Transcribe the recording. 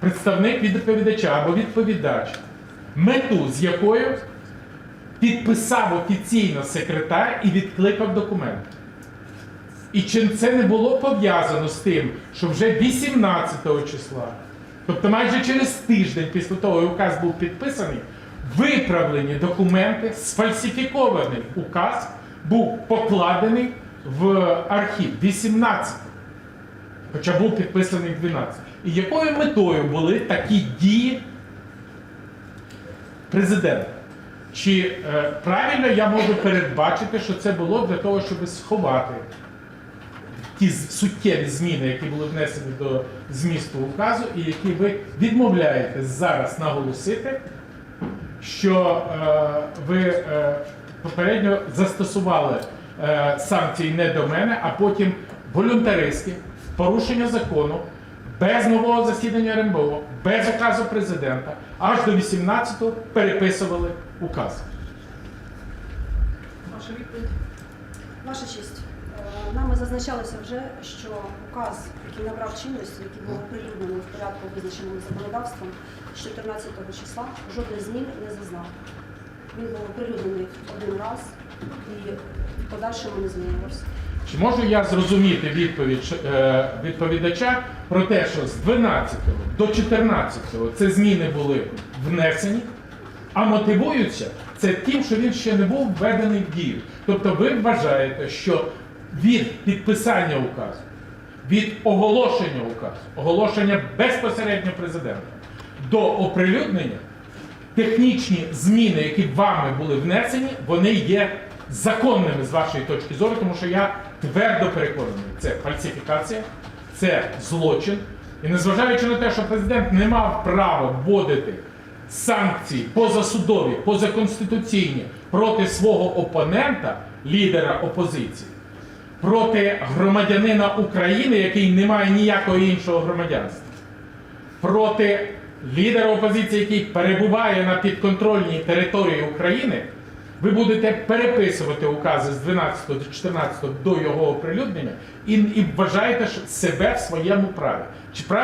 представник відповідача або відповідач, мету з якою підписав офіційно секретар і відкликав документ. І чи це не було пов'язано з тим, що вже 18 числа, тобто майже через тиждень після того, як указ був підписаний, виправлені документи, сфальсифікований указ був покладений в архів 18 хоча був підписаний 12. І якою метою були такі дії президента? Чи е, правильно я можу передбачити, що це було для того, щоб сховати ті суттєві зміни, які були внесені до змісту указу, і які ви відмовляєтесь зараз наголосити, що е, ви е, попередньо застосували е, санкції не до мене, а потім волюнтаристськи, в порушення закону, без нового засідання РНБО, без указу президента, аж до 18-го переписували указ. Ваша відповідь. Ваша честь, е, нами зазначалося вже, що указ, який набрав чинності, який був оприлюднений в порядку визначеному законодавством з 14 числа, жодних змін не зазнав. Він був оприлюднений один раз і в подальшому не змінювався. Чи можу я зрозуміти відповідь е, відповідача про те, що з 12 до 14 це зміни були внесені, а мотивуються це тим, що він ще не був введений в дію. Тобто ви вважаєте, що від підписання указу, від оголошення указу, оголошення безпосередньо президента до оприлюднення технічні зміни, які вами були внесені, вони є законними з вашої точки зору, тому що я твердо переконаний, це фальсифікація, це злочин. І незважаючи на те, що президент не мав права вводити санкції позасудові, позаконституційні проти свого опонента, лідера опозиції, проти громадянина України, який не має ніякого іншого громадянства проти лідера опозиції, який перебуває на підконтрольній території України, ви будете переписувати укази з 12 до 14 до його оприлюднення і, і вважаєте себе в своєму праві. Чи правильно?